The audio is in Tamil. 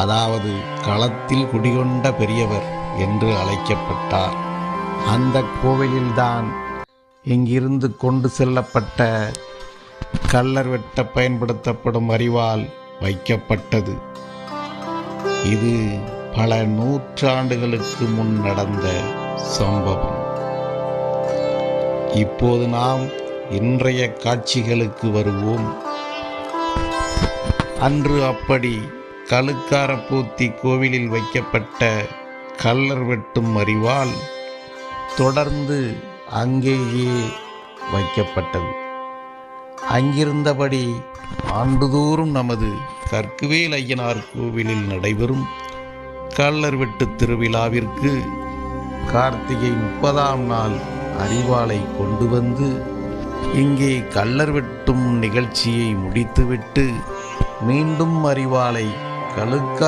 அதாவது களத்தில் குடிகொண்ட பெரியவர் என்று அழைக்கப்பட்டார். அந்த கோவிலில்தான் இங்கிருந்து கொண்டு செல்லப்பட்ட கல்லர் வெட்ட பயன்படுத்தப்படும் அறிவால் வைக்கப்பட்டது. இது பல நூற்றாண்டுகளுக்கு முன் நடந்த சம்பவம். இப்போது நாம் இன்றைய காட்சிகளுக்கு வருவோம். அன்று அப்படி கழுக்காரப்பூத்தி கோவிலில் வைக்கப்பட்ட கல்லர் வெட்டும் அறிவால் தொடர்ந்து அங்கேயே வைக்கப்பட்டது. அங்கிருந்தபடி ஆண்டுதோறும் நமது கற்குவேல் ஐயனார் கோவிலில் நடைபெறும் கள்ளர் வெட்டு திருவிழாவிற்கு கார்த்திகை முப்பதாம் நாள் அறிவாளை கொண்டு வந்து இங்கே கள்ளர் வெட்டும் நிகழ்ச்சியை முடித்துவிட்டு மீண்டும் அறிவாளை கழுக்க